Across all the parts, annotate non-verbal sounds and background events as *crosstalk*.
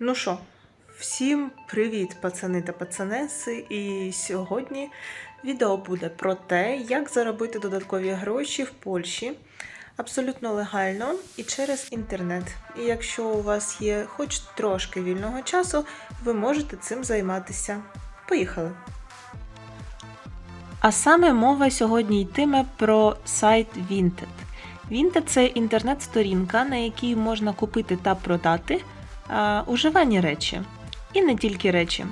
Ну що, всім привіт, пацани та пацанеси. І сьогодні відео буде про те, як заробити додаткові гроші в Польщі абсолютно легально і через інтернет. І якщо у вас є хоч трошки вільного часу, ви можете цим займатися. Поїхали! А саме мова сьогодні йтиме про сайт Vinted. Vinted – це інтернет-сторінка, на якій можна купити та продати уживані речі. І не тільки речі.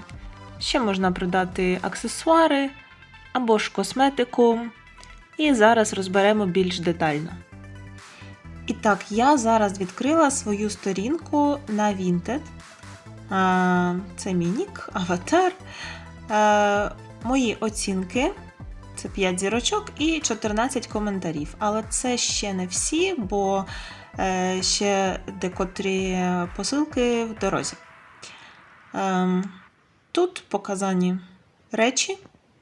Ще можна продати аксесуари або ж косметику. І зараз розберемо більш детально. І так, я зараз відкрила свою сторінку на Vinted. Це мій нік, аватар. Мої оцінки. Це 5 зірочок і 14 коментарів. Але це ще не всі, бо е, ще декотрі посилки в дорозі. Ем, тут показані речі,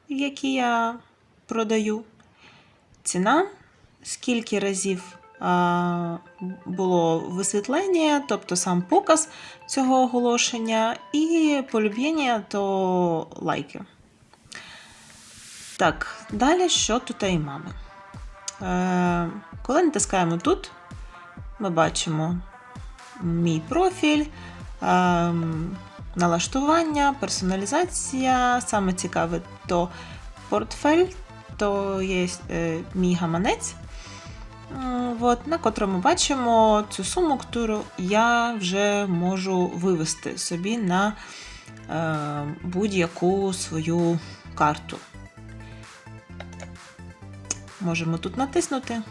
які я продаю, ціна, скільки разів а, було висвітлення, тобто сам показ цього оголошення, і полюбіння то лайки. Так, далі що тут і мами. Е, коли натискаємо тут, ми бачимо мій профіль, е, налаштування, персоналізація. Саме цікаве то портфель, то є е, мій гаманець, М, от, на котрому бачимо цю суму, яку я вже можу вивести собі на е, будь-яку свою карту. Можемо тут натиснути.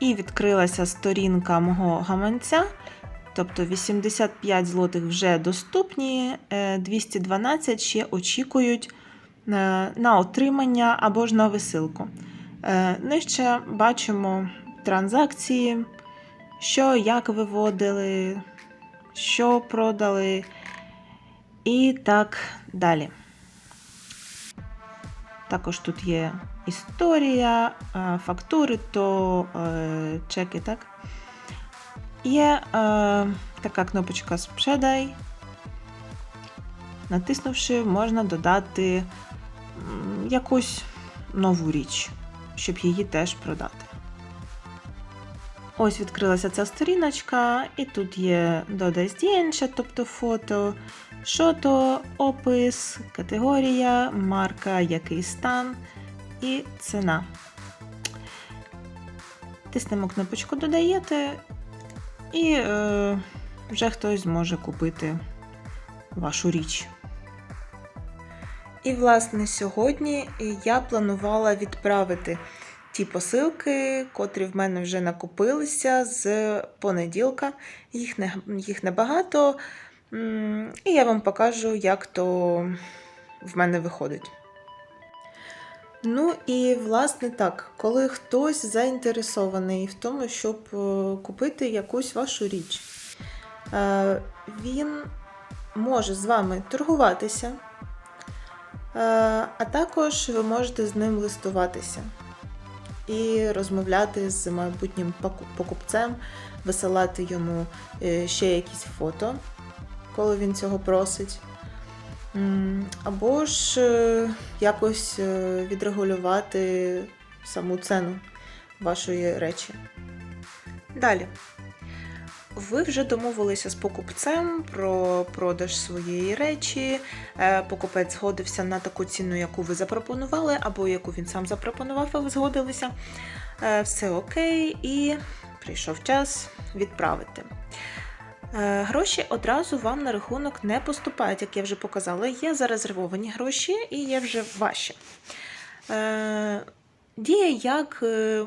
І відкрилася сторінка мого гаманця. Тобто 85 злотих вже доступні, е, 212 ще очікують е, на отримання або ж на висилку. Е, Нижче бачимо транзакції, що як виводили, що продали, і так далі. Також тут є історія, е, фактури, то е, чеки, так? Є е, така кнопочка Спrzedaj. Натиснувши, можна додати якусь нову річ, щоб її теж продати. Ось відкрилася ця сторіночка, і тут є додай здjęcia, тобто фото, що то, опис, категорія, марка, який стан і ціна. Тиснемо кнопочку Додаєте, і е, вже хтось зможе купити вашу річ. І, власне, сьогодні я планувала відправити ті посилки, котрі в мене вже накопилися з понеділка. Їх, не, їх небагато. І я вам покажу, як то в мене виходить. Ну і власне так, коли хтось заінтересований в тому, щоб е, купити якусь вашу річ, е, він може з вами торгуватися, е, а також ви можете з ним листуватися і розмовляти з майбутнім покупцем, висилати йому е, ще якісь фото, коли він цього просить. Або ж е, якось е, відрегулювати саму ціну вашої речі. Далі. Ви вже домовилися з покупцем про продаж своєї речі. Е, Покупець згодився на таку ціну, яку ви запропонували, або яку він сам запропонував, а ви згодилися. Е, Все окей, і прийшов час відправити. Е, Гроші одразу вам на рахунок не поступають, як я вже показала. Є зарезервовані гроші і є вже ваші. Діє як,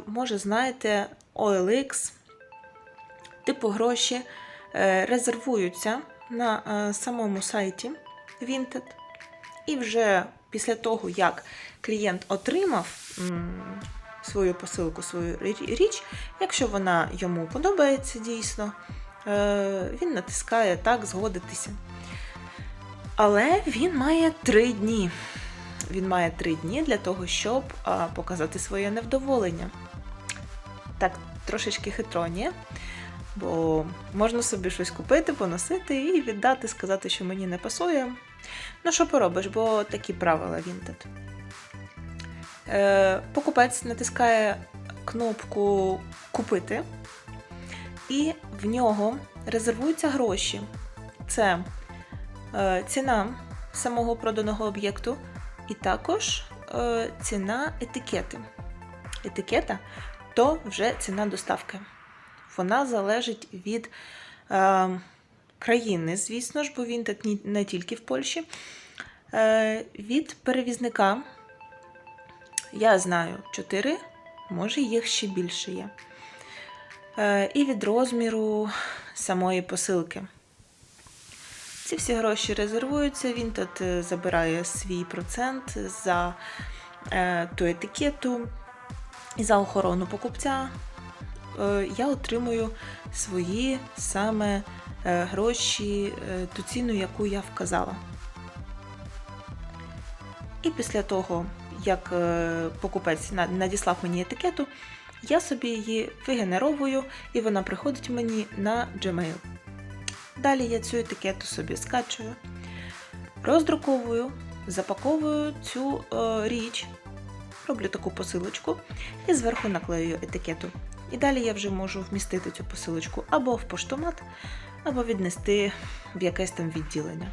може, знаєте, OLX, типу гроші е, резервуються на е, самому сайті Vinted. І вже після того, як клієнт отримав свою посилку, свою річ, якщо вона йому подобається дійсно, е, він натискає так, згодитися. Але він має три дні. він має три дні для того, щоб показати своє невдоволення. Так, трошечки хитро, ні? Бо можна собі щось купити, поносити і віддати, сказати, що мені не пасує. Ну, що поробиш, бо такі правила Vinted. Е, покупець натискає кнопку Купити, і в нього резервуються гроші. Це е, ціна самого проданого об'єкту, і також е, ціна етикети. Етикета то вже ціна доставки. Вона залежить від е, країни, звісно ж, бо він так не тільки в Польщі. Е, від перевізника я знаю 4, може їх ще більше є. Е, і від розміру самої посилки. Ці всі гроші резервуються, він тут е, забирає свій процент за е, ту етикету і за охорону покупця. Е, я отримую свої саме е, гроші, е, ту ціну, яку я вказала. І після того, як покупець надіслав мені етикету, я собі її вигенеровую, і вона приходить мені на Gmail. Далі я цю етикету собі скачую, роздруковую, запаковую цю річ, роблю таку посилочку і зверху наклею етикету. І далі я вже можу вмістити цю посилочку або в поштомат, або віднести в якесь там відділення.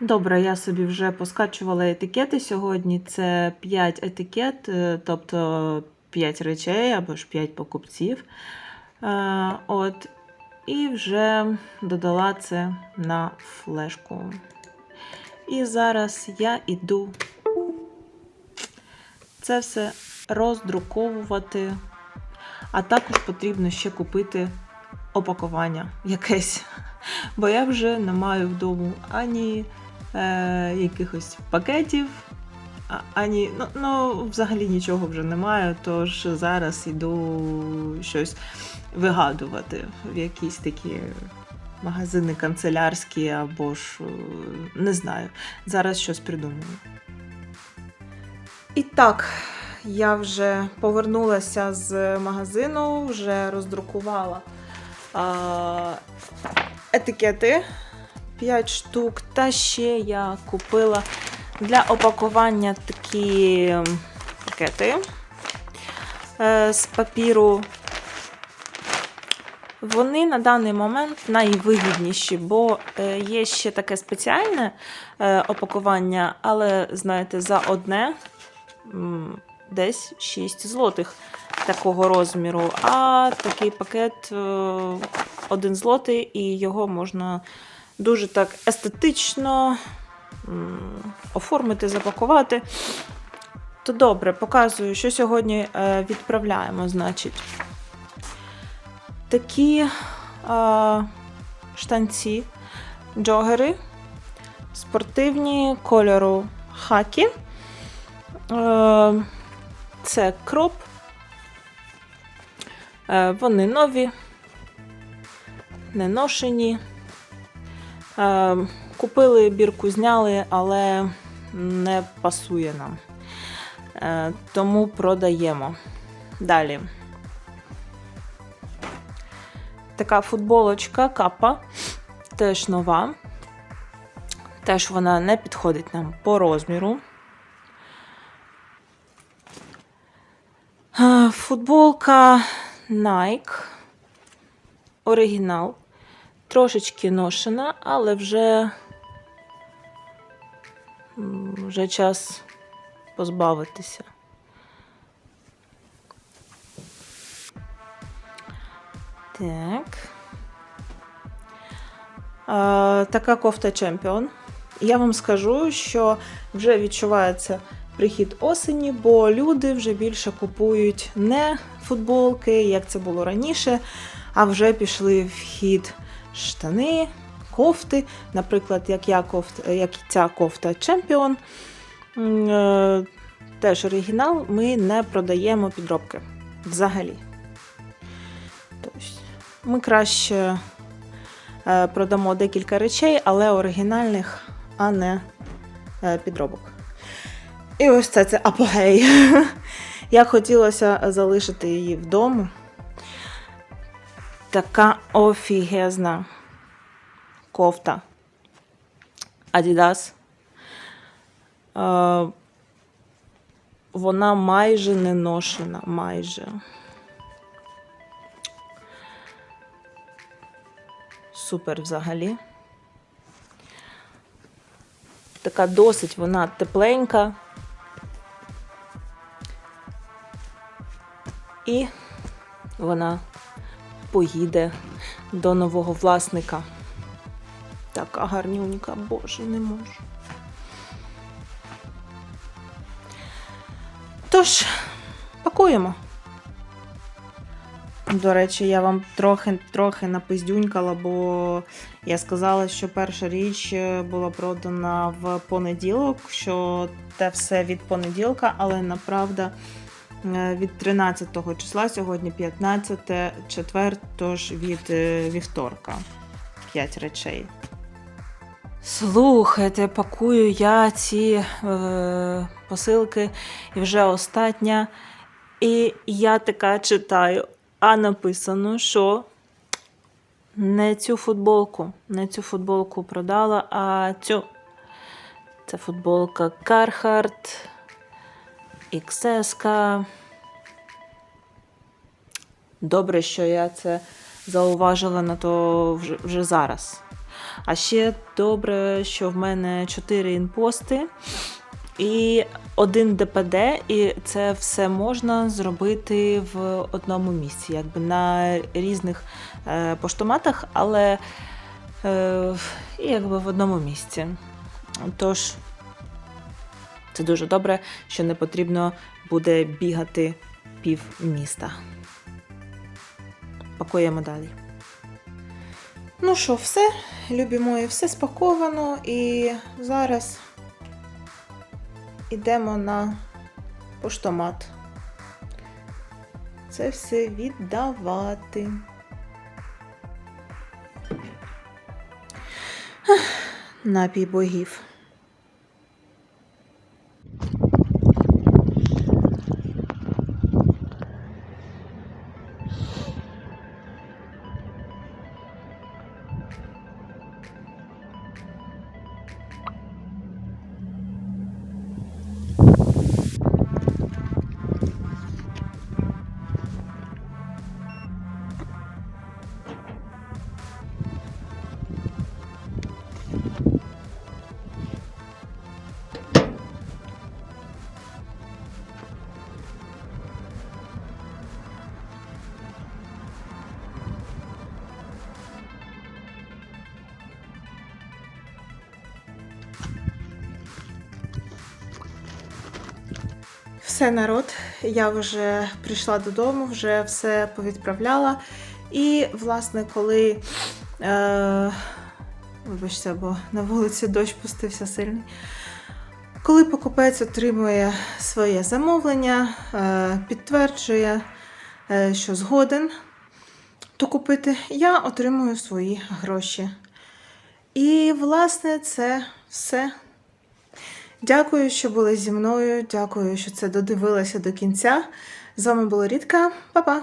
Добре, я собі вже поскачувала етикети сьогодні. Це 5 етикет, е, тобто 5 речей або ж 5 покупців. Е, От, і вже додала це на флешку. І зараз я іду це все роздруковувати, а також потрібно ще купити опакування якесь. Бо я вже не маю вдома ані е, якихось пакетів, ані, ну, ну, взагалі нічого вже немає, тож зараз іду щось вигадувати в якісь такі магазини канцелярські або ж е, не знаю. Зараз щось придумаю. І так, я вже повернулася з магазину, вже роздрукувала етикети 5 штук. Та ще я купила для опакування такі пакети е, з папіру. Вони на даний момент найвигідніші, бо е, є ще таке спеціальне е, опакування, але, знаєте, за одне десь 6 злотих такого розміру. А такий пакет 1 злотий, і його можна дуже так естетично оформити, запакувати. То добре, показую, що сьогодні е, відправляємо. Значить, такі е, штанці, джогери, спортивні кольору хакі. Е, Це кроп. Е, Вони нові, не ношені. Е, Купили бірку, зняли, але не пасує нам. Е, Тому продаємо. Далі. Така футболочка капа, теж нова. Теж вона не підходить нам по розміру. Е, Футболка Nike. Оригінал. Трошечки ношена, але вже, вже час позбавитися. Так. Е, така кофта Чемпіон. Я вам скажу, що вже відчувається прихід осені, бо люди вже більше купують не футболки, як це було раніше, а вже пішли в хід штани, кофти. Наприклад, як, я кофт, як ця кофта Чемпіон. Теж оригінал, ми не продаємо підробки взагалі. Тобто, ми краще е, продамо декілька речей, але оригінальних, а не е, підробок. І ось це це апогей. *laughs* Як хотілося залишити її вдома. Така офігезна кофта. Adidas. Е, вона майже не ношена, майже. Супер взагалі. Така досить вона тепленька. І вона поїде до нового власника. Така гарнюнька, боже, не можу. Тож, пакуємо. До речі, я вам трохи трохи напиздюнькала, бо я сказала, що перша річ е, була продана в понеділок, що те все від понеділка, але направда від 13 числа, сьогодні 15, четвер, тож від е, вівторка. 5 речей. Слухайте, пакую я ці е, посилки і вже остання. І я така читаю, а написано, що не цю футболку, не цю футболку продала, а цю. Це футболка Carhartt, XS. Добре, що я це зауважила на то вже, зараз. А ще добре, що в мене 4 інпости і один ДПД, і це все можна зробити в одному місці, якби на різних е, поштоматах, але е, якби в одному місці. Тож, це дуже добре, що не потрібно буде бігати пів міста. Пакуємо далі. Ну що, все, любі мої, все спаковано, і зараз йдемо на поштомат. Це все віддавати. Напій богів. Все, народ, я вже прийшла додому, вже все повідправляла. І, власне, коли. Е, вибачте, бо на вулиці дощ пустився сильний. Коли покупець отримує своє замовлення, е, підтверджує, е, що згоден то купити, я отримую свої гроші. І, власне, це все. Дякую, що були зі мною. Дякую, що це додивилася до кінця. З вами була Рідка. Па-па!